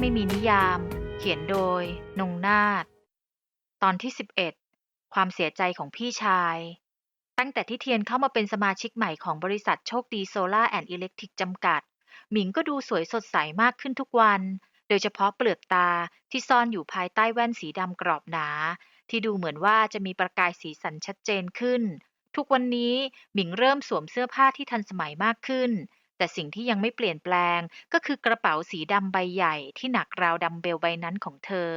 ไม่มีนิยาม เขียนโดย นงนาฏตอนที่ 11 ความเสียใจของพี่ชาย ตั้งแต่ที่เทียนเข้ามาเป็นสมาชิกใหม่ของบริษัทโชคดีโซล่าแอนด์อิเล็กทริกจำกัด หมิงก็ดูสวยสดใสมากขึ้นทุกวัน โดยเฉพาะเปลือกตาที่ซ่อนอยู่ภายใต้แว่นสีดำกรอบหนา ที่ดูเหมือนว่าจะมีประกายสีสันชัดเจนขึ้น ทุกวันนี้หมิงเริ่มสวมเสื้อผ้าที่ทันสมัยมากขึ้น แต่สิ่งที่ยังไม่เปลี่ยนแปลงก็คือกระเป๋าสีดำใบใหญ่ที่หนักราวดัมเบลใบนั้นของเธอ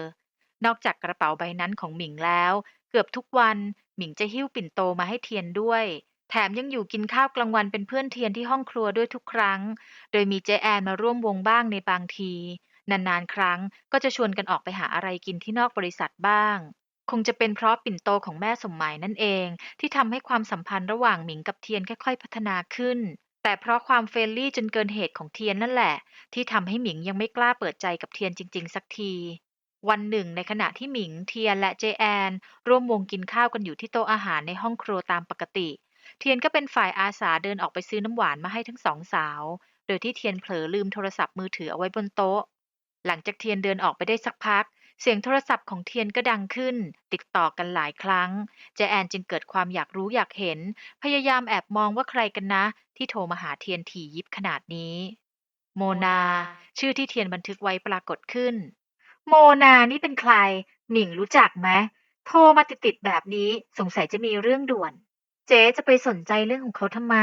นอกจากกระเป๋าใบนั้นของหมิงแล้ว เกือบทุกวันหมิงจะหิ้วปิ่นโตมาให้เทียนด้วย แถมยังอยู่กินข้าวกลางวันเป็นเพื่อนเทียนที่ห้องครัวด้วยทุกครั้ง โดยมีเจแอนมาร่วมวงบ้างในบางที นานๆ ครั้งก็จะชวนกันออกไปหาอะไรกินที่นอกบริษัทบ้าง คงจะเป็นเพราะปิ่นโตของแม่สมหมายนั่นเอง ที่ทำให้ความสัมพันธ์ระหว่างหมิงกับเทียนค่อย ๆ พัฒนาขึ้น แต่เพราะความเฟรนลี่จนเกินเหตุของเทียนนั่นแหละ ที่ทำให้หมิงยังไม่กล้าเปิดใจกับเทียนจริง ๆ สักที วันหนึ่งในขณะที่หมิงเทียนและเจแอน ร่วมวงกินข้าวกันอยู่ที่โต๊ะอาหารในห้องครัวตามปกติ เทียนก็เป็นฝ่ายอาสาเดินออกไปซื้อน้ำหวานมาให้ทั้งสองสาว โดยที่เทียนเผลอลืมโทรศัพท์มือถือเอาไว้บนโต๊ะ หลังจากเทียนเดินออกไปได้สักพัก เสียงโทรศัพท์ของเทียนก็ดังขึ้น ติดต่อกันหลายครั้งเจแอนจึงเกิดความอยากรู้อยากเห็น พยายามแอบมองว่าใครกันนะ ที่โทรมาหาเทียนถี่ยิบขนาดนี้ โมนา ชื่อที่เทียนบันทึกไว้ปรากฏขึ้น โมนานี่เป็นใครหมิงรู้จักไหมโทรมาติดๆแบบนี้สงสัยจะมีเรื่องด่วน เจ๊จะไปสนใจเรื่องของเขาทำไม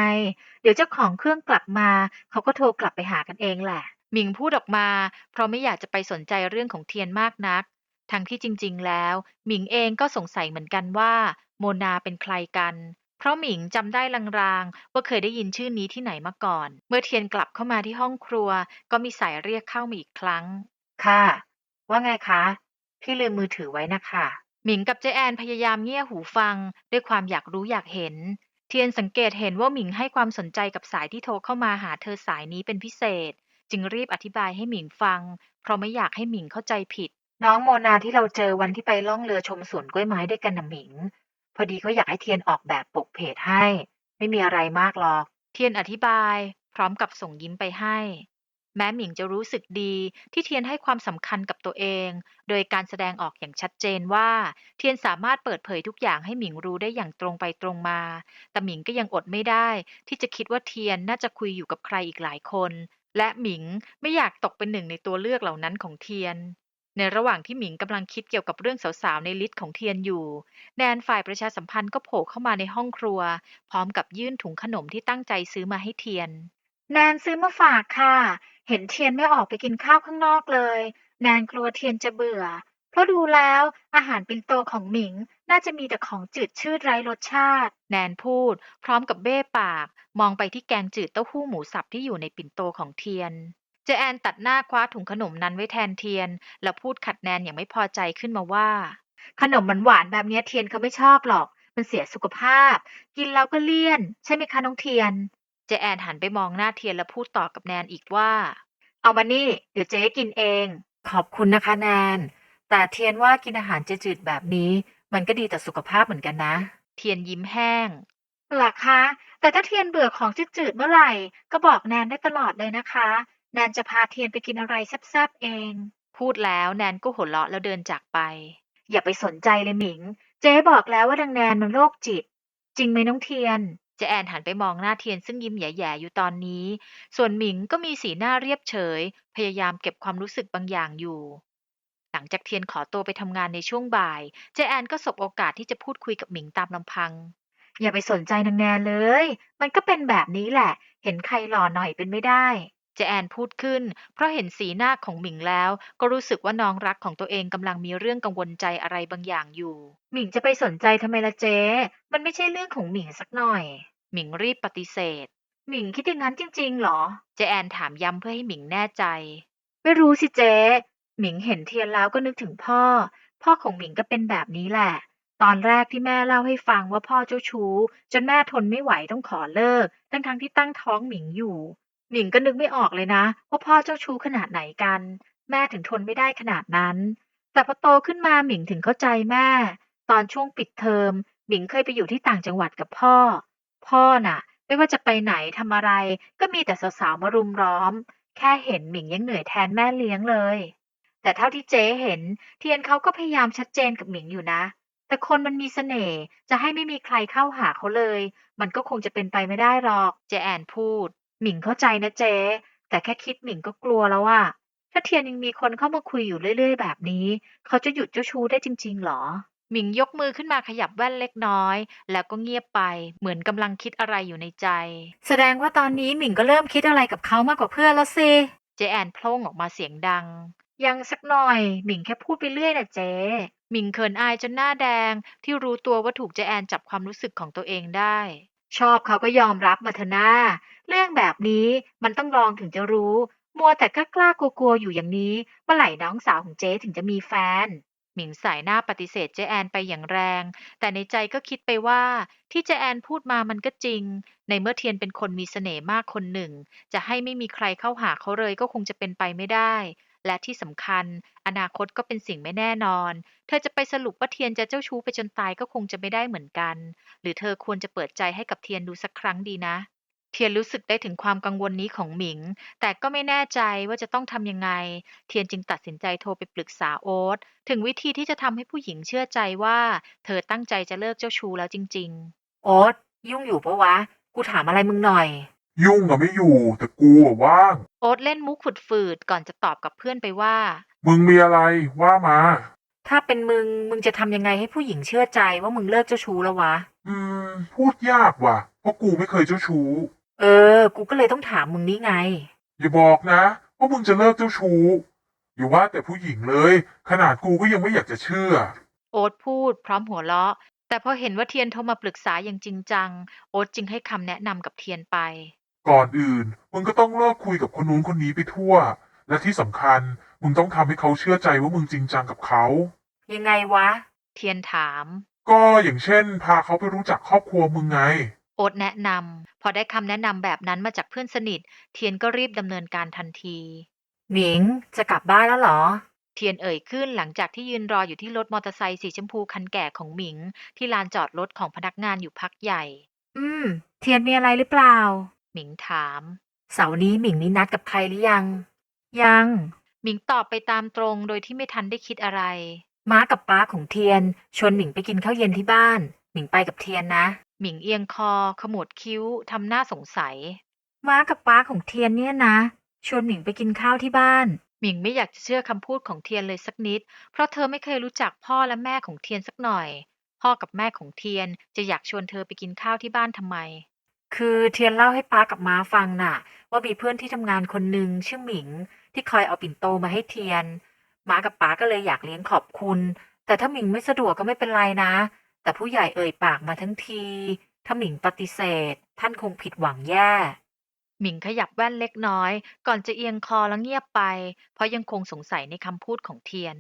เดี๋ยวเจ้าของเครื่องกลับมา เขาก็โทรกลับไปหากันเองแหละหมิงพูดออกมา เพราะไม่อยากจะไปสนใจเรื่องของเทียนมากนัก ทั้งที่จริง ๆ แล้ว หมิงเองก็สงสัยเหมือนกันว่า โมนาเป็นใครกัน เพราะหมิงจำได้ลางๆ ว่าเคยได้ยินชื่อนี้ที่ไหนมาก่อน เมื่อเทียนกลับเข้ามาที่ห้องครัว ก็มีสายเรียกเข้ามาอีกครั้ง ค่ะ ว่าไงคะ พี่ลืมมือถือไว้นะคะหมิงกับเจแอนพยายามเงี่ยหูฟัง ด้วยความอยากรู้อยากเห็น เทียนสังเกตเห็นว่าหมิงให้ความสนใจกับสายที่โทรเข้ามาหาเธอสายนี้เป็นพิเศษ จึงรีบอธิบายให้หมิงฟัง เพราะไม่อยากให้หมิงเข้าใจผิด น้องโมนาที่เราเจอวันที่ไปล่องเรือชมสวนกล้วยไม้ด้วยกันนะหมิง พอดีก็อยากให้เทียนออกแบบปกเพจให้ ไม่มีอะไรมากหรอก เทียนอธิบาย พร้อมกับส่งยิ้มไปให้ แม้หมิงจะรู้สึกดีที่เทียนให้ความสำคัญกับตัวเอง โดยการแสดงออกอย่างชัดเจนว่า เทียนสามารถเปิดเผยทุกอย่างให้หมิงรู้ได้อย่างตรงไปตรงมา แต่หมิงก็ยังอดไม่ได้ ที่จะคิดว่าเทียนน่าจะคุยอยู่กับใครอีกหลายคน และหมิงไม่อยากตกเป็นหนึ่งในตัวเลือกเหล่านั้นของเทียน ในระหว่างที่หมิงกำลังคิดเกี่ยวกับเรื่องสาวๆในลิสต์ของเทียนอยู่แนนฝ่ายประชาสัมพันธ์ก็โผล่เข้ามาในห้องครัว พร้อมกับยื่นถุงขนมที่ตั้งใจซื้อมาให้เทียน แนนซื้อมาฝากค่ะ เห็นเทียนไม่ออกไปกินข้าวข้างนอกเลย แนนกลัวเทียนจะเบื่อ เพราะดูแล้วอาหารปิ่นโตของหมิงน่าจะมีแต่ของจืดชืดไร้รสชาติ แนนพูด พร้อมกับเบ้ปาก มองไปที่แกงจืดเต้าหู้หมูสับที่อยู่ในปิ่นโตของเทียน เจแอนตัดหน้าคว้าถุงขนมนั้นไว้แทนเทียน แล้วพูดขัดแนนอย่างไม่พอใจขึ้นมาว่า ขนมมันหวานๆแบบนี้เทียนเขาไม่ชอบหรอก มันเสียสุขภาพ กินแล้วก็เลี่ยน ใช่ไหมคะน้องเทียน เจแอนหันไปมองหน้าเทียนแล้วพูดต่อกับแนนอีกว่า เอามานี่ เดี๋ยวเจ๊กินเอง ขอบคุณนะคะแนน แต่เทียนว่ากินอาหารจืดๆแบบนี้ มันก็ดีต่อสุขภาพเหมือนกันนะ เทียนยิ้มแห้งหรอคะ แต่ถ้าเทียนเบื่อของจืดๆเมื่อไหร่ ก็บอกแนนได้ตลอดเลยนะคะ แนนจะพาเทียนไปกินอะไรแซ่บๆเอง พูดแล้วแนนก็หัวเราะแล้วเดินจากไป อย่าไปสนใจเลยหมิง เจ๊บอกแล้วว่าดังแนนมันโรคจิต จริงไหมน้องเทียนเจแอนหันไปมองหน้าเทียนซึ่งยิ้มแย่ๆอยู่ตอนนี้ ส่วนหมิงก็มีสีหน้าเรียบเฉย พยายามเก็บความรู้สึกบางอย่างอยู่หลั งจากเทียนขอตัวไปทำงานในช่วงบ่ายเจแอนก็สบโอกาสที่จะพูดคุยกับหมิงตามลำพัง อย่าไปสนใจนางแนนเลย มันก็เป็นแบบนี้แหละ เห็นใครหล่อหน่อยเป็นไม่ได้เจแอนพูดขึ้น เพราะเห็นสีหน้าของหมิงแล้ว ก็รู้สึกว่าน้องรักของตัวเองกำลังมีเรื่องกังวลใจอะไรบางอย่างอยู่ หมิงจะไปสนใจทำไมล่ะเจ๊ มันไม่ใช่เรื่องของหมิงสักหน่อย หมิงรีบปฏิเสธ หมิงคิดอย่างนั้นจริงๆหรอเจแอนถามย้ำเพื่อให้หมิงแน่ใจ ไม่รู้สิเจ๊ หมิงเห็นเทียนแล้วก็นึกถึงพ่อ พ่อของหมิงก็เป็นแบบนี้แหละ ตอนแรกที่แม่เล่าให้ฟังว่าพ่อเจ้าชู้ จนแม่ทนไม่ไหวต้องขอเลิก ทั้งทั้งที่ตั้งท้องหมิงอยู่ หมิงก็นึกไม่ออกเลยนะว่าพ่อเจ้าชู้ขนาดไหนกัน แม่ถึงทนไม่ได้ขนาดนั้น แต่พอโตขึ้นมาหมิงถึงเข้าใจแม่ ตอนช่วงปิดเทอมหมิงเคยไปอยู่ที่ต่างจังหวัดกับพ่อ พ่อน่ะ ไม่ว่าจะไปไหนทำอะไร ก็มีแต่สาวๆมารุมล้อม แค่เห็นหมิงยังเหนื่อยแทนแม่เลี้ยงเลย แต่เท่าที่เจ๊เห็น เทียนเขาก็พยายามชัดเจนกับหมิงอยู่นะ แต่คนมันมีเสน่ห์จะให้ไม่มีใครเข้าหาเขาเลย มันก็คงจะเป็นไปไม่ได้หรอก เจแอนพูด หมิงเข้าใจนะเจ๊แต่แค่คิดหมิงก็กลัวแล้วว่า ถ้าเทียนยังมีคนเข้ามาคุยอยู่เรื่อย ๆ แบบนี้ เขาจะหยุดเจ้าชู้ได้จริง ๆ หรอ หมิงยกมือขึ้นมาขยับแว่นเล็กน้อย แล้วก็เงียบไป เหมือนกำลังคิดอะไรอยู่ในใจ แสดงว่าตอนนี้หมิงก็เริ่มคิดอะไรกับเขามากกว่าเพื่อนแล้วสิ เจแอนโพล่งออกมาเสียงดัง ยังสักหน่อย หมิงแค่พูดไปเรื่อยนะเจ๊ หมิงเขินอายจนหน้าแดง ที่รู้ตัวว่าถูกเจแอนจับความรู้สึกของตัวเองได้ ชอบเขาก็ยอมรับมาเถอะนาเรื่องแบบนี้มันต้องลองถึงจะรู้ มัวแต่กล้ากล้ากลัวๆอยู่อย่างนี้เมื่อไหร่น้องสาวของเจ๊ถึงจะมีแฟน หมิงสายหน้าปฏิเสธเจแอนไปอย่างแรง แต่ในใจก็คิดไปว่า ที่เจแอนพูดมามันก็จริง ในเมื่อเทียนเป็นคนมีเสน่ห์มากคนหนึ่ง จะให้ไม่มีใครเข้าหาเขาเลยก็คงจะเป็นไปไม่ได้ และที่สำคัญ อนาคตก็เป็นสิ่งไม่แน่นอน เธอจะไปสรุปว่าเทียนจะเจ้าชู้ไปจนตายก็คงจะไม่ได้เหมือนกัน หรือเธอควรจะเปิดใจให้กับเทียนดูสักครั้งดีนะ เทียนรู้สึกได้ถึงความกังวลนี้ของหมิง แต่ก็ไม่แน่ใจว่าจะต้องทำยังไง เทียนจึงตัดสินใจโทรไปปรึกษาโอ๊ตถึงวิธีที่จะทำให้ผู้หญิงเชื่อใจว่า เธอตั้งใจจะเลิกเจ้าชู้แล้วจริง ๆ โอ๊ตยุ่งอยู่ปะวะ กูถามอะไรมึงหน่อย ยุ่งอะไม่อยู่ แต่กูอะว่าง โอ๊ตเล่นมุกฝืดๆก่อนจะตอบกับเพื่อนไปว่า มึงมีอะไรว่ามา ถ้าเป็นมึง มึงจะทำยังไงให้ผู้หญิงเชื่อใจว่ามึงเลิกเจ้าชู้แล้ววะ อืม พูดยากว่ะ เพราะกูไม่เคยเจ้าชู้ เออ กูก็เลยต้องถามมึงนี่ไง อย่าบอกนะว่ามึงจะเลิกเจ้าชู้อย่าว่าแต่ผู้หญิงเลย ขนาดกูก็ยังไม่อยากจะเชื่อ โอ๊ตพูดพร้อมหัวเราะ แต่พอเห็นว่าเทียนโทรมาปรึกษาอย่างจริงจัง โอ๊ตจึงให้คำแนะนำกับเทียนไป ก่อนอื่น มึงก็ต้องเลิกคุยกับคนนู้นคนนี้ไปทั่ว และที่สำคัญ มึงต้องทำให้เขาเชื่อใจว่ามึงจริงจังกับเขา ยังไงวะ เทียนถาม ก็อย่างเช่น พาเขาไปรู้จักครอบครัวมึงไง โอ๊ตแนะนำ พอได้คำแนะนำแบบนั้นมาจากเพื่อนสนิท เทียนก็รีบดำเนินการทันทีหมิงจะกลับบ้านแล้วเหรอ เทียนเอ่ยขึ้นหลังจากที่ยืนรออยู่ที่รถมอเตอร์ไซค์สีชมพูคันแก่ของหมิง ที่ลานจอดรถของพนักงานอยู่พักใหญ่ อืม เทียนมีอะไรหรือเปล่า หมิงถาม เสาร์นี้หมิงนี่นัดกับใครหรือยัง ยัง หมิงตอบไปตามตรงโดยที่ไม่ทันได้คิดอะไร ม้ากับป้าของเทียน ชวนหมิงไปกินข้าวเย็นที่บ้าน หมิงไปกับเทียนนะ หมิงเอียงคอ ขมวดคิ้วทำหน้าสงสัย ม้ากับป้าของเทียนเนี่ยนะ ชวนหมิงไปกินข้าวที่บ้าน หมิงไม่อยากจะเชื่อคำพูดของเทียนเลยสักนิด เพราะเธอไม่เคยรู้จักพ่อและแม่ของเทียนสักหน่อย พ่อกับแม่ของเทียนจะอยากชวนเธอไปกินข้าวที่บ้านทำไม คือเทียนเล่าให้ป้ากับม้าฟังน่ะ ว่ามีเพื่อนที่ทำงานคนหนึ่งชื่อหมิง ที่คอยเอาปิ่นโตมาให้เทียนม้ากับป้าก็เลยอยากเลี้ยงขอบคุณ แต่ถ้าหมิงไม่สะดวกก็ไม่เป็นไรนะ แต่ผู้ใหญ่เอ่ยปากมาทั้งที ถ้าหมิงปฏิเสธ ท่านคงผิดหวังแย่ หมิงขยับแว่นเล็กน้อย ก่อนจะเอียงคอแล้วเงียบไป เพราะยังคงสงสัยในคำพูดของเทียน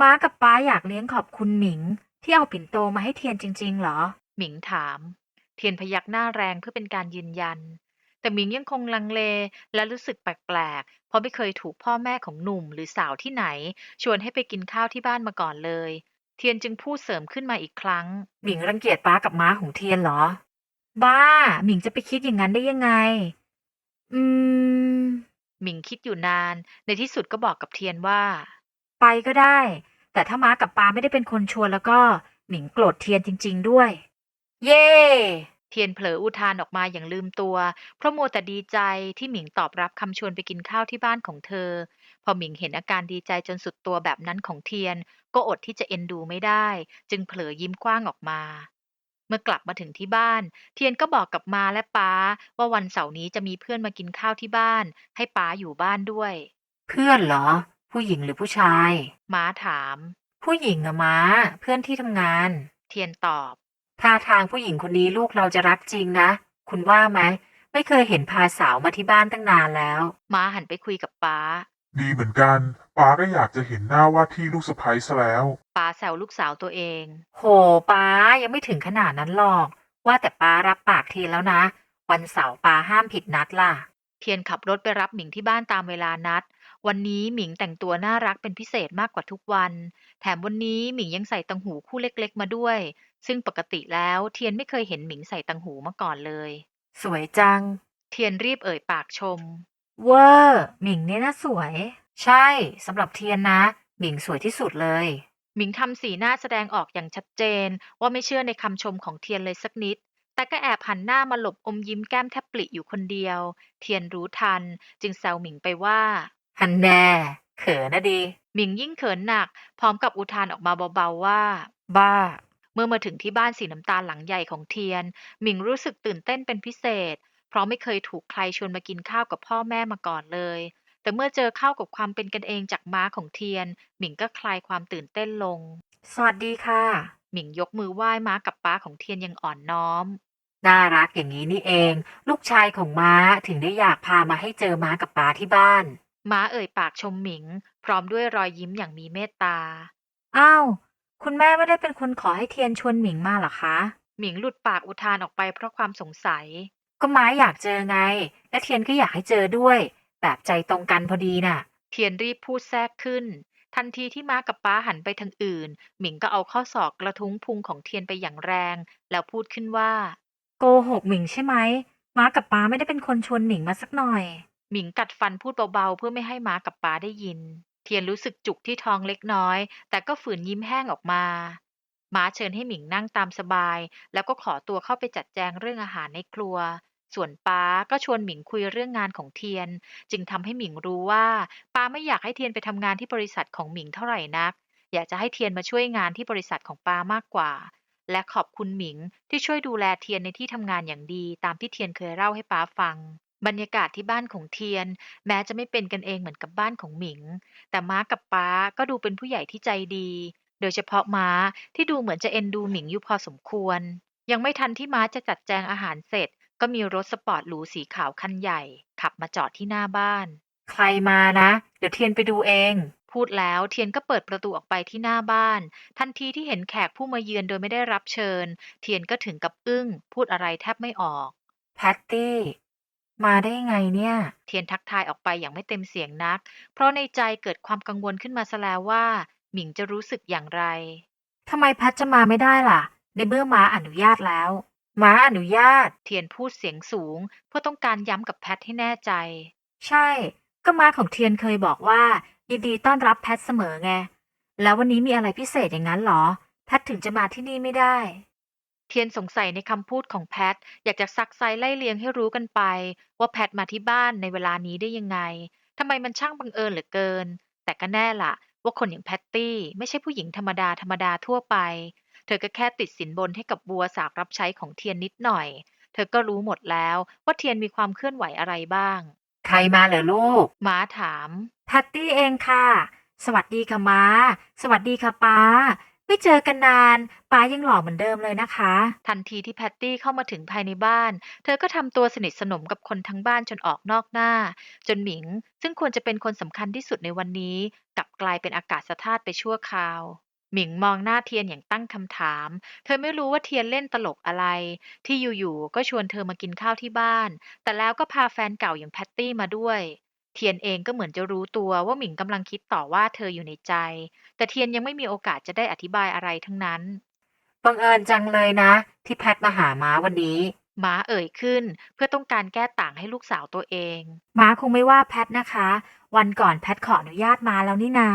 ม้ากับป้าอยากเลี้ยงขอบคุณหมิง ที่เอาปิ่นโตมาให้เทียนจริงๆเหรอ หมิงถาม เทียนพยักหน้าแรงเพื่อเป็นการยืนยัน แต่หมิงยังคงลังเลและรู้สึกแปลกๆ เพราะไม่เคยถูกพ่อแม่ของหนุ่มหรือสาวที่ไหน ชวนให้ไปกินข้าวที่บ้านมาก่อนเลย เทียนจึงพูดเสริมขึ้นมาอีกครั้ง หมิงรังเกียจป้ากับม้าของเทียนเหรอ บ้า หมิงจะไปคิดอย่างนั้นได้ยังไง อืม หมิงคิดอยู่นาน ในที่สุดก็บอกกับเทียนว่า ไปก็ได้ แต่ถ้าม้ากับป้าไม่ได้เป็นคนชวนแล้วก็ หมิงโกรธเทียนจริง ๆ ด้วย เย่เทียนเผลออุทานออกมาอย่างลืมตัว เพราะมัวแต่ดีใจที่หมิงตอบรับคำชวนไปกินข้าวที่บ้านของเธอ พอหมิงเห็นอาการดีใจจนสุดตัวแบบนั้นของเทียน ก็อดที่จะเอ็นดูไม่ได้ จึงเผลอยิ้มกว้างออกมา เมื่อกลับมาถึงที่บ้าน เทียนก็บอกกับมาและป้า ว่าวันเสาร์นี้จะมีเพื่อนมากินข้าวที่บ้าน ให้ป้าอยู่บ้านด้วย เพื่อนเหรอ ผู้หญิงหรือผู้ชาย ม้าถาม ผู้หญิงอะม้า เพื่อนที่ทำงาน เทียนตอบ ท่าทางผู้หญิงคนนี้ลูกเราจะรักจริงนะ คุณว่าไหม ไม่เคยเห็นพาสาวมาที่บ้านตั้งนานแล้ว ม้าหันไปคุยกับป้า ดีเหมือนกันป้าก็อยากจะเห็นหน้าว่าที่ลูกสะใภ้ซะแล้ว ป้าแซวลูกสาวตัวเอง โหป้ายังไม่ถึงขนาดนั้นหรอก ว่าแต่ป้ารับปากเทียนแล้วนะ วันเสาร์ป้าห้ามผิดนัดล่ะ เทียนขับรถไปรับหมิงที่บ้านตามเวลานัด วันนี้หมิงแต่งตัวน่ารักเป็นพิเศษมากกว่าทุกวัน แถมวันนี้หมิงยังใส่ตังหูคู่เล็กๆมาด้วย ซึ่งปกติแล้วเทียนไม่เคยเห็นหมิงใส่ตังหูมาก่อนเลย สวยจัง เทียนรีบเอ่ยปากชม เวอร์หมิงเนี่ยน่าสวย ใช่สำหรับเทียนนะ หมิงสวยที่สุดเลย หมิงทำสีหน้าแสดงออกอย่างชัดเจน ว่าไม่เชื่อในคำชมของเทียนเลยสักนิด แต่ก็แอบหันหน้ามาหลบอมยิ้มแก้มแทบปลิอยู่คนเดียว เทียนรู้ทัน จึงแซวหมิงไปว่า ฮันแน่เขินนะดี หมิงยิ่งเขินหนัก พร้อมกับอุทานออกมาเบาๆว่า บ้า เมื่อมาถึงที่บ้านสีน้ำตาลหลังใหญ่ของเทียน หมิงรู้สึกตื่นเต้นเป็นพิเศษ เพราะไม่เคยถูกใครชวนมากินข้าวกับพ่อแม่มาก่อนเลย แต่เมื่อเจอเข้ากับความเป็นกันเองจากม้าของเทียน หมิงก็คลายความตื่นเต้นลง สวัสดีค่ะ หมิงยกมือไหว้ม้ากับป้าของเทียนอยังอ่อนน้อม น่ารักอย่างนี้นี่เอง ลูกชายของม้าถึงได้อยากพามาให้เจอม้ากับป้าที่บ้าน ม้าเอ่ยปากชมหมิง พร้อมด้วยรอยยิ้มอย่างมีเมตตา อ้าว คุณแม่ไม่ได้เป็นคนขอให้เทียนชวนหมิงมาเหรอคะ หมิงหลุดปากอุทานออกไปเพราะความสงสัย ก็ม้าอยากเจอไง และเทียนก็อยากให้เจอด้วย แบบใจตรงกันพอดีน่ะ เทียนรีบพูดแทรกขึ้น ทันทีที่ม้ากับป้าหันไปทางอื่น หมิงก็เอาข้อศอกกระทุ้งพุงของเทียนไปอย่างแรง แล้วพูดขึ้นว่า โกหกหมิงใช่ไหมม้ากับป้าไม่ได้เป็นคนชวนหมิงมาสักหน่อย หมิงกัดฟันพูดเบาๆ เพื่อไม่ให้ม้ากับป้าได้ยิน เทียนรู้สึกจุกที่ท้องเล็กน้อย แต่ก็ฝืนยิ้มแห้งออกมา ม้าเชิญให้หมิงนั่งตามสบาย แล้วก็ขอตัวเข้าไปจัดแจงเรื่องอาหารในครัว ส่วนป้าก็ชวนหมิงคุยเรื่องงานของเทียน จึงทำให้หมิงรู้ว่าป้าไม่อยากให้เทียนไปทำงานที่บริษัทของหมิงเท่าไหร่นัก อยากจะให้เทียนมาช่วยงานที่บริษัทของป้ามากกว่า และขอบคุณหมิงที่ช่วยดูแลเทียนในที่ทำงานอย่างดี ตามที่เทียนเคยเล่าให้ป้าฟัง บรรยากาศที่บ้านของเทียน แม้จะไม่เป็นกันเองเหมือนกับบ้านของหมิง แต่ม้ากับป้าก็ดูเป็นผู้ใหญ่ที่ใจดี โดยเฉพาะม้าที่ดูเหมือนจะเอ็นดูหมิงอยู่พอสมควร ยังไม่ทันที่ม้าจะจัดแจงอาหารเสร็จ ก็มีรถสปอร์ตหรูสีขาวคันใหญ่ ขับมาจอดที่หน้าบ้าน ใครมานะ เดี๋ยวเทียนไปดูเอง พูดแล้วเทียนก็เปิดประตูออกไปที่หน้าบ้าน ทันทีที่เห็นแขกผู้มาเยือนโดยไม่ได้รับเชิญ เทียนก็ถึงกับอึ้ง พูดอะไรแทบไม่ออก แพตตี้ มาได้ยังไงเนี่ย เทียนทักทายออกไปอย่างไม่เต็มเสียงนัก เพราะในใจเกิดความกังวลขึ้นมาซะแล้วว่า หมิงจะรู้สึกอย่างไร ทำไมแพทจะมาไม่ได้ล่ะ ในเมื่อม้าอนุญาตแล้ว ม้าอนุญาต เทียนพูดเสียงสูง เพื่อต้องการย้ำกับแพทให้แน่ใจ ใช่ ก็ม้าของเทียนเคยบอกว่า ยินดีต้อนรับแพทเสมอไง แล้ววันนี้มีอะไรพิเศษอย่างนั้นเหรอ แพทถึงจะมาที่นี่ไม่ได้ เทียนสงสัยในคำพูดของแพท อยากจะซักไซไล่เลียงให้รู้กันไป ว่าแพทมาที่บ้านในเวลานี้ได้ยังไงทำไมมันช่างบังเอิญเหลือเกิน แต่ก็แน่ละว่าคนอย่างแพตตี้ไม่ใช่ผู้หญิงธรรมดาธรรมดาทั่วไป เธอก็แค่ติดสินบนให้กับบัวสากรับใช้ของเทียนนิดหน่อย เธอก็รู้หมดแล้วว่าเทียนมีความเคลื่อนไหวอะไรบ้าง ใครมาเหรอลูก ม้าถาม แพตตี้เองค่ะ สวัสดีค่ะม้าสวัสดีค่ะป้า ไม่เจอกันนานป้ายังหล่อเหมือนเดิมเลยนะคะ ทันทีที่แพตตี้เข้ามาถึงภายในบ้าน เธอก็ทำตัวสนิทสนมกับคนทั้งบ้านจนออกนอกหน้า จนหมิง ซึ่งควรจะเป็นคนสำคัญที่สุดในวันนี้ กลับกลายเป็นอากาศธาตุไปชั่วคราว หมิงมองหน้าเทียนอย่างตั้งคำถาม เธอไม่รู้ว่าเทียนเล่นตลกอะไร ที่อยู่ๆก็ชวนเธอมากินข้าวที่บ้าน แต่แล้วก็พาแฟนเก่าอย่างแพตตี้มาด้วย เทียนเองก็เหมือนจะรู้ตัวว่าหมิงกำลังคิดต่อว่าเธออยู่ในใจ แต่เทียนยังไม่มีโอกาสจะได้อธิบายอะไรทั้งนั้น บังเอิญจังเลยนะ ที่แพทมาหาม้าวันนี้ ม้าเอ่ยขึ้น เพื่อต้องการแก้ต่างให้ลูกสาวตัวเอง ม้าคงไม่ว่าแพทนะคะ วันก่อนแพทขออนุญาตมาแล้วนี่นา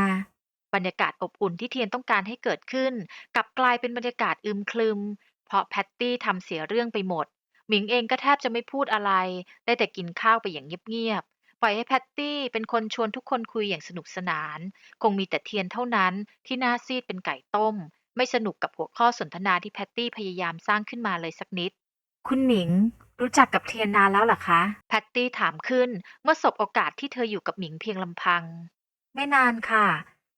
บรรยากาศอบอุ่นที่เทียนต้องการให้เกิดขึ้น กลับกลายเป็นบรรยากาศอึมครึม เพราะแพตตี้ทำเสียเรื่องไปหมด หมิงเองก็แทบจะไม่พูดอะไร ได้แต่กินข้าวไปอย่างเงียบๆ ปล่อยให้แพตตี้เป็นคนชวนทุกคนคุยอย่างสนุกสนาน คงมีแต่เทียนเท่านั้นที่หน้าซีดเป็นไก่ต้ม ไม่สนุกกับหัวข้อสนทนาที่แพตตี้พยายามสร้างขึ้นมาเลยสักนิด คุณหมิง รู้จักกับเทียนนานแล้วเหรอคะ แพตตี้ถามขึ้นเมื่อสบโอกาสที่เธออยู่กับหมิงเพียงลำพัง ไม่นานค่ะ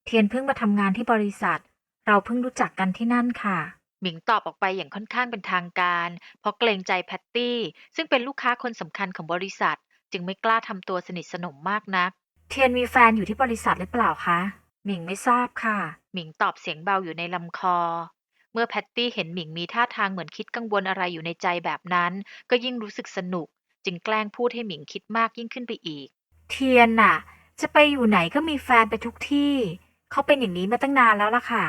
เทียนเพิ่งมาทำงานที่บริษัท เราเพิ่งรู้จักกันที่นั่นค่ะ หมิงตอบออกไปอย่างค่อนข้างเป็นทางการ เพราะเกรงใจแพตตี้ซึ่งเป็นลูกค้าคนสำคัญของบริษัท จึงไม่กล้าทำตัวสนิทสนมมากนัก เทียนมีแฟนอยู่ที่บริษัทหรือเปล่าคะ หมิงไม่ทราบค่ะ หมิงตอบเสียงเบาอยู่ในลำคอ เมื่อแพตตี้เห็นหมิงมีท่าทางเหมือนคิดกังวลอะไรอยู่ในใจแบบนั้น ก็ยิ่งรู้สึกสนุก จึงแกล้งพูดให้หมิงคิดมากยิ่งขึ้นไปอีก เทียนน่ะ จะไปอยู่ไหนก็มีแฟนไปทุกที่ เขาเป็นอย่างนี้มาตั้งนานแล้วล่ะค่ะ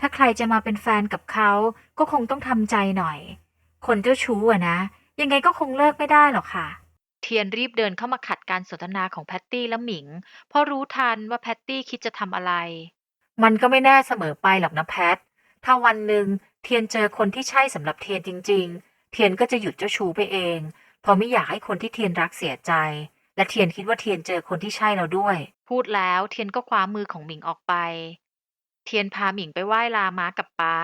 ถ้าใครจะมาเป็นแฟนกับเขาก็คงต้องทำใจหน่อย คนเจ้าชู้อะนะ ยังไงก็คงเลิกไม่ได้หรอกค่ะเทีทียนรีบเดินเข้ามาขัดการสนทนาของแพตตี้และหมิง เพราะรู้ทันว่าแพตตี้คิดจะทำอะไร มันก็ไม่แน่เสมอไปหรอกนะแพท ถ้าวันหนึ่งเทียนเจอคนที่ใช่สำหรับเทียนจริง ๆ เทียนก็จะหยุดเจ้าชู้ไปเอง เพราะไม่อยากให้คนที่เทียนรักเสียใจ และเทียนคิดว่าเทียนเจอคนที่ใช่เราด้วย พูดแล้วเทียนก็คว้ามือของหมิงออกไป เทียนพาหมิงไปไหว้ลาม้ากับป้า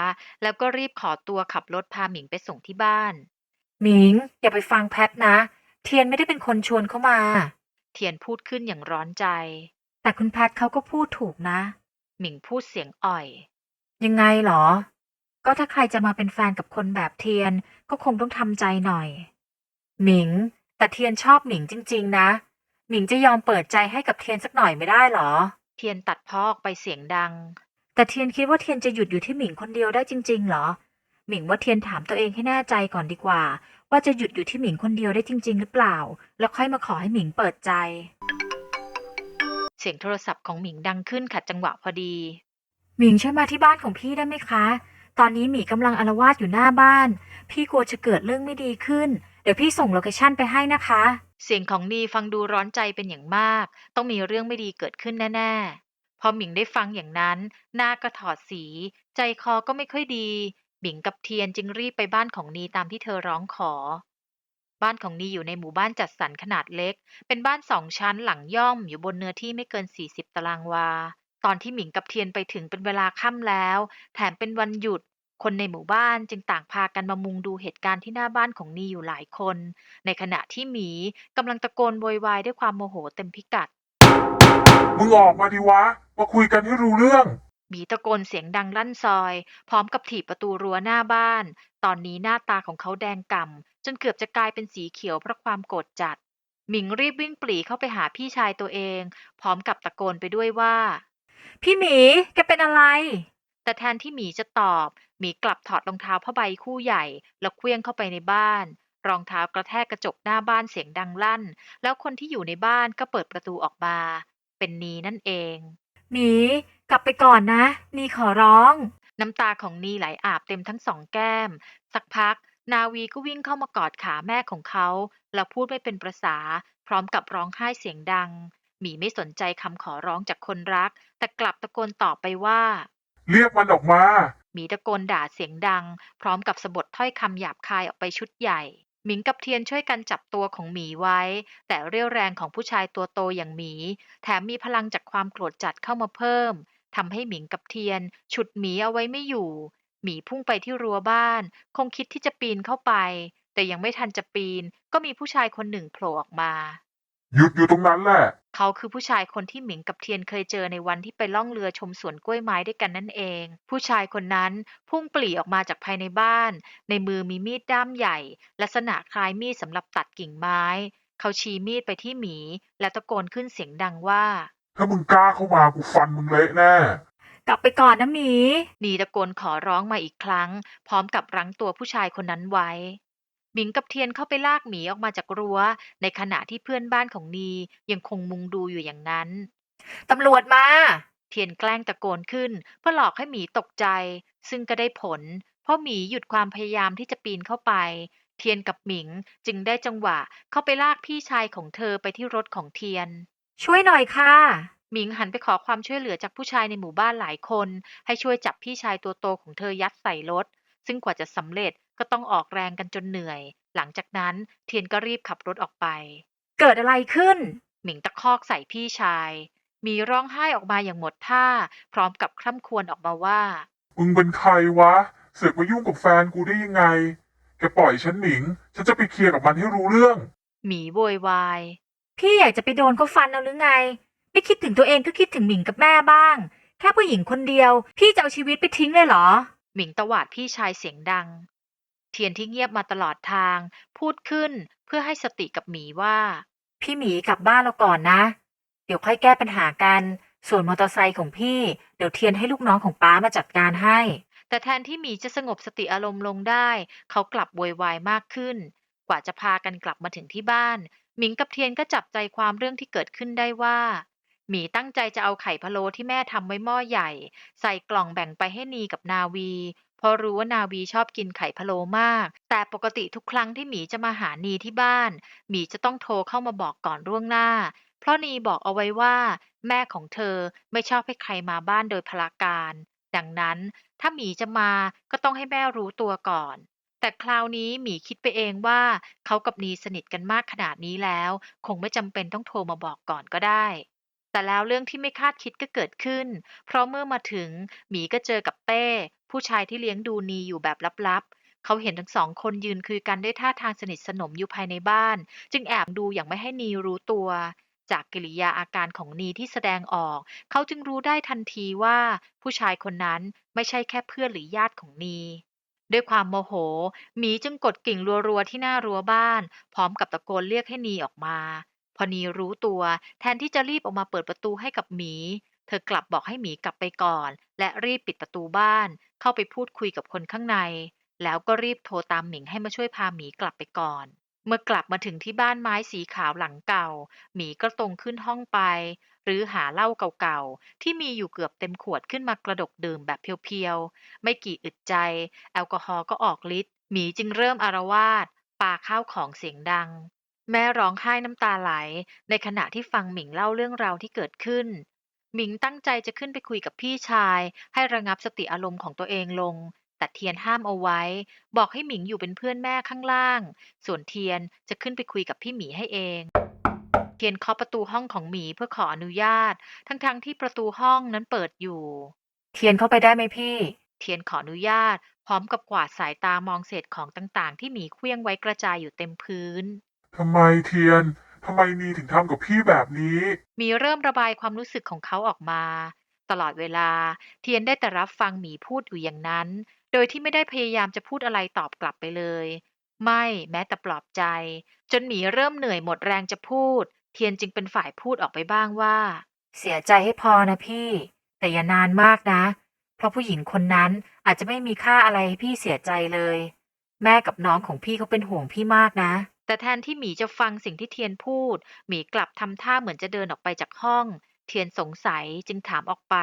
แล้วก็รีบขอตัวขับรถพาหมิงไปส่งที่บ้าน หมิงอย่าไปฟังแพทนะ เทียนไม่ได้เป็นคนชวนเขามา เทียนพูดขึ้นอย่างร้อนใจ แต่คุณแพทเขาก็พูดถูกนะ หมิงพูดเสียงอ่อย ยังไงเหรอ ก็ถ้าใครจะมาเป็นแฟนกับคนแบบเทียนก็คงต้องทำใจหน่อย หมิง แต่เทียนชอบหมิงจริง ๆ นะ หมิงจะยอมเปิดใจให้กับเทียนสักหน่อยไม่ได้เหรอ เทียนตัดพ้อออกไปเสียงดัง แต่เทียนคิดว่าเทียนจะหยุดอยู่ที่หมิงคนเดียวได้จริงๆเหรอ หมิงว่าเทียนถามตัวเองให้แน่ใจก่อนดีกว่า ว่าจะหยุดอยู่ที่หมิงคนเดียวได้จริง ๆ หรือเปล่า แล้วค่อยมาขอให้หมิงเปิดใจ เสียงโทรศัพท์ของหมิงดังขึ้นขัดจังหวะพอดี หมิงช่วยมาที่บ้านของพี่ได้ไหมคะ ตอนนี้หมีกำลังอาละวาดอยู่หน้าบ้าน พี่กลัวจะเกิดเรื่องไม่ดีขึ้น เดี๋ยวพี่ส่งโลเคชั่นไปให้นะคะ เสียงของนีฟังดูร้อนใจเป็นอย่างมาก ต้องมีเรื่องไม่ดีเกิดขึ้นแน่ๆ พอหมิงได้ฟังอย่างนั้น หน้าก็ถอดสี ใจคอก็ไม่ค่อยดี หมิงกับเทียนจึงรีบไปบ้านของนีตามที่เธอร้องขอ บ้านของนีอยู่ในหมู่บ้านจัดสรรขนาดเล็ก เป็นบ้านสองชั้นหลังย่อมอยู่บนเนื้อที่ไม่เกิน 40 ตารางวา ตอนที่หมิงกับเทียนไปถึงเป็นเวลาค่ำแล้ว แถมเป็นวันหยุด คนในหมู่บ้านจึงต่างพากันมามุงดูเหตุการณ์ที่หน้าบ้านของนีอยู่หลายคน ในขณะที่หมีกำลังตะโกนโวยวายด้วยความโมโหเต็มพิกัด มึงออกมาดิวะ มาคุยกันให้รู้เรื่อง หมีตะโกนเสียงดังลั่นซอย พร้อมกับถีบประตูรั้วหน้าบ้าน ตอนนี้หน้าตาของเขาแดงก่ำจนเกือบจะกลายเป็นสีเขียวเพราะความโกรธจัด หมิงรีบวิ่งปรีเข้าไปหาพี่ชายตัวเอง พร้อมกับตะโกนไปด้วยว่า พี่หมีแกเป็นอะไร แต่แทนที่หมีจะตอบ หมีกลับถอดรองเท้าผ้าใบคู่ใหญ่ แล้วเคลื่องเข้าไปในบ้าน รองเท้ากระแทกกระจกหน้าบ้านเสียงดังลั่น แล้วคนที่อยู่ในบ้านก็เปิดประตูออกมา เป็นนีนั่นเอง หมีกลับไปก่อนนะ นี่ขอร้อง น้ำตาของนีไหลอาบเต็มทั้งสองแก้ม สักพัก นาวีก็วิ่งเข้ามากอดขาแม่ของเขาแล้วพูดไม่เป็นประษา พร้อมกับร้องไห้เสียงดัง หมีไม่สนใจคำขอร้องจากคนรัก แต่กลับตะโกนตอบไปว่า เรียกมันออกมา หมีตะโกนด่าเสียงดัง พร้อมกับสะบดถ้อยคำหยาบคายออกไปชุดใหญ่ หมิงกับเทียนช่วยกันจับตัวของหมีไว้ แต่เรี่ยวแรงของผู้ชายตัวโตอย่างหมี แถมมีพลังจากความโกรธจัดเข้ามาเพิ่มทำให้หมิงกับเทียน ฉุดหมีเอาไว้ไม่อยู่ หมีพุ่งไปที่รั้วบ้าน คงคิดที่จะปีนเข้าไป แต่ยังไม่ทันจะปีน ก็มีผู้ชายคนหนึ่งโผล่ออกมา หยุดอยู่ตรงนั้นแหละ เขาคือผู้ชายคนที่หมิงกับเทียนเคยเจอในวันที่ไปล่องเรือชมสวนกล้วยไม้ด้วยกันนั่นเอง ผู้ชายคนนั้นพุ่งปลีออกมาจากภายในบ้าน ในมือมีมีดด้ามใหญ่ ลักษณะคล้ายมีดสำหรับตัดกิ่งไม้ เขาชี้มีดไปที่หมี และตะโกนขึ้นเสียงดังว่า ถ้ามึงกล้าเข้ามากูฟันมึงเละแน่ กลับไปก่อนนะหมี นีตะโกนขอร้องมาอีกครั้ง พร้อมกับรั้งตัวผู้ชายคนนั้นไว้ หมิงกับเทียนเข้าไปลากหมีออกมาจากรั้ว ในขณะที่เพื่อนบ้านของนียังคงมุงดูอยู่อย่างนั้น ตำรวจมา เทียนแกล้งตะโกนขึ้น เพื่อหลอกให้หมีตกใจ ซึ่งก็ได้ผล เพราะหมีหยุดความพยายามที่จะปีนเข้าไป เทียนกับหมิงจึงได้จังหวะเข้าไปลากพี่ชายของเธอไปที่รถของเทียน ช่วยหน่อยค่ะ หมิงหันไปขอความช่วยเหลือจากผู้ชายในหมู่บ้านหลายคน ให้ช่วยจับพี่ชายตัวโตของเธอยัดใส่รถ ซึ่งกว่าจะสำเร็จ ก็ต้องออกแรงกันจนเหนื่อย หลังจากนั้นเทียนก็รีบขับรถออกไป เกิดอะไรขึ้น หมิงตะคอกใส่พี่ชาย มีร้องไห้ออกมาอย่างหมดท่า พร้อมกับคร่ำครวญออกมาว่า มึงเป็นใครวะ เสือกมายุ่งกับแฟนกูได้ยังไง แกปล่อยฉันหมิง ฉันจะไปเคลียร์กับมันให้รู้เรื่อง หมีโวยวาย พี่อยากจะไปโดนเขาฟันเอาหรือไง ไม่คิดถึงตัวเองก็คิดถึงหมิงกับแม่บ้าง แค่ผู้หญิงคนเดียว พี่จะเอาชีวิตไปทิ้งเลยเหรอ หมิงตวาดพี่ชายเสียงดัง เทียนที่เงียบมาตลอดทาง พูดขึ้นเพื่อให้สติกับหมีว่า พี่หมีกลับบ้านเราก่อนนะ เดี๋ยวค่อยแก้ปัญหากัน ส่วนมอเตอร์ไซค์ของพี่ เดี๋ยวเทียนให้ลูกน้องของป้ามาจัดการให้ แต่แทนที่หมีจะสงบสติอารมณ์ลงได้ เขากลับโวยวายมากขึ้น กว่าจะพากันกลับมาถึงที่บ้าน หมิงกับเทียนก็จับใจความเรื่องที่เกิดขึ้นได้ว่าหมีตั้งใจจะเอาไข่พะโล้ที่แม่ทำไว้หม้อใหญ่ ใส่กล่องแบ่งไปให้นีกับนาวี เพราะรู้ว่านาวีชอบกินไข่พะโล้มาก แต่ปกติทุกครั้งที่หมีจะมาหานีที่บ้าน หมีจะต้องโทรเข้ามาบอกก่อนล่วงหน้า เพราะนีบอกเอาไว้ว่า แม่ของเธอไม่ชอบให้ใครมาบ้านโดยพลาการ ดังนั้น ถ้าหมีจะมาก็ต้องให้แม่รู้ตัวก่อน แต่คราวนี้หมีคิดไปเองว่า เขากับนีสนิทกันมากขนาดนี้แล้ว คงไม่จำเป็นต้องโทรมาบอกก่อนก็ได้แต่แล้วเรื่องที่ไม่คาดคิดก็เกิดขึ้น เพราะเมื่อมาถึงหมีก็เจอกับเต้ ผู้ชายที่เลี้ยงดูนีอยู่แบบลับๆ เขาเห็นทั้งสองคนยืนคุยกันด้วยท่าทางสนิทสนมอยู่ภายในบ้าน จึงแอบดูอย่างไม่ให้นีรู้ตัว จากกิริยาอาการของนีที่แสดงออก เขาจึงรู้ได้ทันทีว่าผู้ชายคนนั้นไม่ใช่แค่เพื่อนหรือญาติของนีด้วยความโมโห หมีจึงกดกิ่งรัวๆที่หน้ารั้วบ้าน พร้อมกับตะโกนเรียกให้นีออกมา พอนีรู้ตัว แทนที่จะรีบออกมาเปิดประตูให้กับหมี เธอกลับบอกให้หมีกลับไปก่อน และรีบปิดประตูบ้าน เข้าไปพูดคุยกับคนข้างใน แล้วก็รีบโทรตามหมิงให้มาช่วยพาหมีกลับไปก่อน เมื่อกลับมาถึงที่บ้านไม้สีขาวหลังเก่า หมีก็ตรงขึ้นห้องไป หรือหาเหล้าเก่าๆ ที่มีอยู่เกือบเต็มขวดขึ้นมากระดกดื่มแบบเพียวๆ ไม่กี่อึดใจ แอลกอฮอล์ก็ออกฤทธิ์หมีจึงเริ่มอารวาสปาข้าวของเสียงดัง แม่ร้องไห้น้ำตาไหล ในขณะที่ฟังหมิงเล่าเรื่องราวที่เกิดขึ้น หมิงตั้งใจจะขึ้นไปคุยกับพี่ชาย ให้ระงับสติอารมณ์ของตัวเองลง แต่เทียนห้ามเอาไว้ บอกให้หมิงอยู่เป็นเพื่อนแม่ข้างล่าง ส่วนเทียนจะขึ้นไปคุยกับพี่หมีให้เอง เทียนเคาะประตูห้องของหมีเพื่อขออนุญาต ทั้งๆที่ประตูห้องนั้นเปิดอยู่ เทียนเข้าไปได้ไหมพี่ เทียนขออนุญาต พร้อมกับกวาดสายตามองเศษของต่างๆ ที่หมีเคลี้ยงไว้กระจายอยู่เต็มพื้น ทำไมเทียน ทำไมนีถึงทำกับพี่แบบนี้ มีเริ่มระบายความรู้สึกของเขาออกมา ตลอดเวลา เทียนได้แต่รับฟังหมีพูดอยู่อย่างนั้น โดยที่ไม่ได้พยายามจะพูดอะไรตอบกลับไปเลย ไม่แม้แต่ปลอบใจ จนหมีเริ่มเหนื่อยหมดแรงจะพูด เทียนจึงเป็นฝ่ายพูดออกไปบ้างว่า เสียใจให้พอนะพี่ แต่อย่านานมากนะ เพราะผู้หญิงคนนั้นอาจจะไม่มีค่าอะไรให้พี่เสียใจเลย แม่กับน้องของพี่เขาเป็นห่วงพี่มากนะ แต่แทนที่หมีจะฟังสิ่งที่เทียนพูด หมีกลับทำท่าเหมือนจะเดินออกไปจากห้อง เทียนสงสัยจึงถามออกไป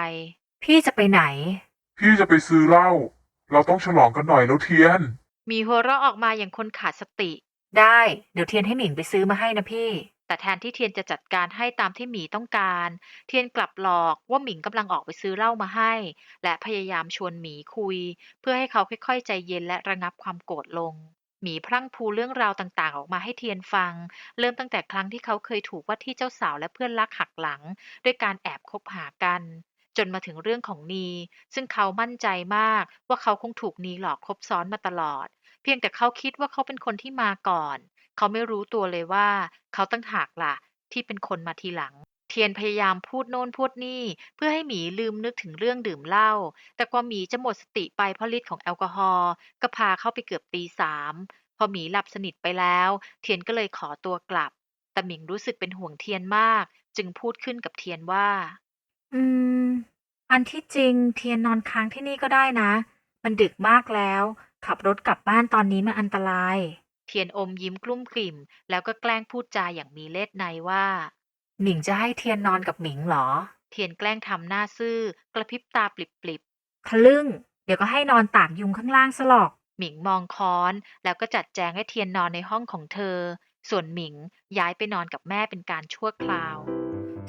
พี่จะไปไหน พี่จะไปซื้อเหล้า เราต้องฉลองกันหน่อยแล้วเทียน หมีหัวเราะออกมาอย่างคนขาดสติ ได้ เดี๋ยวเทียนให้หมิงไปซื้อมาให้นะพี่ แต่แทนที่เทียนจะจัดการให้ตามที่หมีต้องการ เทียนกลับหลอกว่าหมิงกำลังออกไปซื้อเหล้ามาให้ และพยายามชวนหมีคุย เพื่อให้เขาค่อยๆใจเย็นและระงับความโกรธลง หมีพรั่งพรูเรื่องราวต่างๆ ออกมาให้เทียนฟัง เริ่มตั้งแต่ครั้งที่เขาเคยถูกว่าที่เจ้าสาวและเพื่อนรักหักหลัง ด้วยการแอบคบหากัน จนมาถึงเรื่องของนีซึ่งเขามั่นใจมากว่าเขาคงถูกนีหลอกคบซ้อนมาตลอด เพียงแต่เขาคิดว่าเขาเป็นคนที่มาก่อน เขาไม่รู้ตัวเลยว่า เขาตั้งหากล่ะ ที่เป็นคนมาทีหลัง เทียนพยายามพูดโน่นพูดนี่ เพื่อให้หมีลืมนึกถึงเรื่องดื่มเหล้าแต่กว่าหมีจะหมดสติไปเพราะฤทธิ์ของแอลกอฮอล์ก็พาเข้าไปเกือบตีสามพอหมีหลับสนิทไปแล้ว เทียนก็เลยขอตัวกลับ แต่หมิงรู้สึกเป็นห่วงเทียนมาก จึงพูดขึ้นกับเทียนว่า อืม อันที่จริงเทียนนอนค้างที่นี่ก็ได้นะ มันดึกมากแล้ว ขับรถกลับบ้านตอนนี้มันอันตราย เทียนอมยิ้มกลุ้มกลิ่ม แล้วก็แกล้งพูดจาอย่างมีเล่ห์ในว่า หมิงจะให้เทียนนอนกับหมิงเหรอ เทียนแกล้งทำหน้าซื่อกระพริบตาปลิบๆทะลึ่ง เดี๋ยวก็ให้นอนตากยุงข้างล่างซะหรอกหมิงมองค้อนแล้วก็จัดแจงให้เทียนนอนในห้องของเธอ ส่วนหมิงย้ายไปนอนกับแม่เป็นการชั่วคราว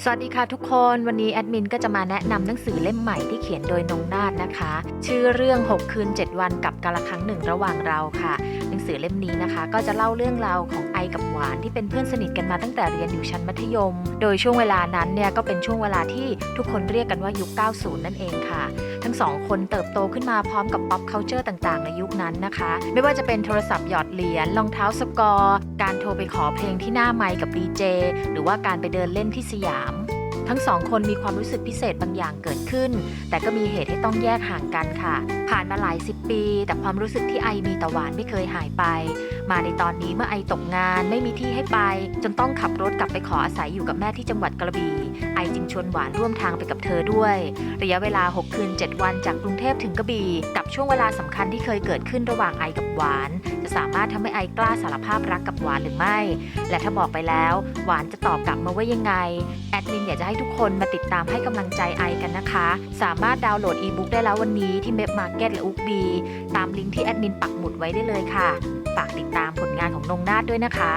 สวัสดีค่ะทุกคน วันนี้แอดมินก็จะมาแนะนำหนังสือเล่มใหม่ที่เขียนโดยนงนาฏนะคะ ชื่อเรื่อง 6 คืน 7 วันกับกาละครั้งหนึ่งระหว่างเราค่ะหนังสือเล่มนี้นะคะ ก็จะเล่าเรื่องราวของไอกับหวานที่เป็นเพื่อนสนิทกันมาตั้งแต่เรียนอยู่ชั้นมัธยม โดยช่วงเวลานั้นเนี่ยก็เป็นช่วงเวลาที่ทุกคนเรียกกันว่ายุค 90 นั่นเองค่ะ ทั้งสองคนเติบโตขึ้นมาพร้อมกับ pop culture ต่างๆ ในยุคนั้นนะคะ ไม่ว่าจะเป็นโทรศัพท์หยอดเหรียญรองเท้าสกอร์ การโทรไปขอเพลงที่หน้าไมค์กับดีเจหรือว่าการไปเดินเล่นที่สยาม ทั้งสองคนมีความรู้สึกพิเศษบางอย่างเกิดขึ้น แต่ก็มีเหตุให้ต้องแยกห่างกันค่ะ ผ่านมาหลายสิบปี แต่ความรู้สึกที่ไอมีต่อหวานไม่เคยหายไป มาในตอนนี้เมื่อไอตกงานไม่มีที่ให้ไป จนต้องขับรถกลับไปขออาศัยอยู่กับแม่ที่จังหวัดกระบี่ไอจึงชวนหวานร่วมทางไปกับเธอด้วย ระยะเวลา 6 คืน 7 วันจากกรุงเทพถึงกระบี่กับช่วงเวลาสำคัญที่เคยเกิดขึ้นระหว่างไอกับหวาน จะสามารถทำให้ไอกล้าสารภาพรักกับหวานหรือไม่ และถ้าบอกไปแล้ว หวานจะตอบกลับมาว่ายังไงแอดมินอยากจะให้ทุกคนมาติดตามให้กำลังใจไอกันนะคะ สามารถดาวน์โหลดอีบุ๊กได้แล้ววันนี้ที่เม p มาร์เก็ตและอุกบีตามลิงก์ที่แอดมินปักหมุดไว้ได้เลยค่ะ ฝากติดตามผลงานของนงนาฏด้วยนะคะ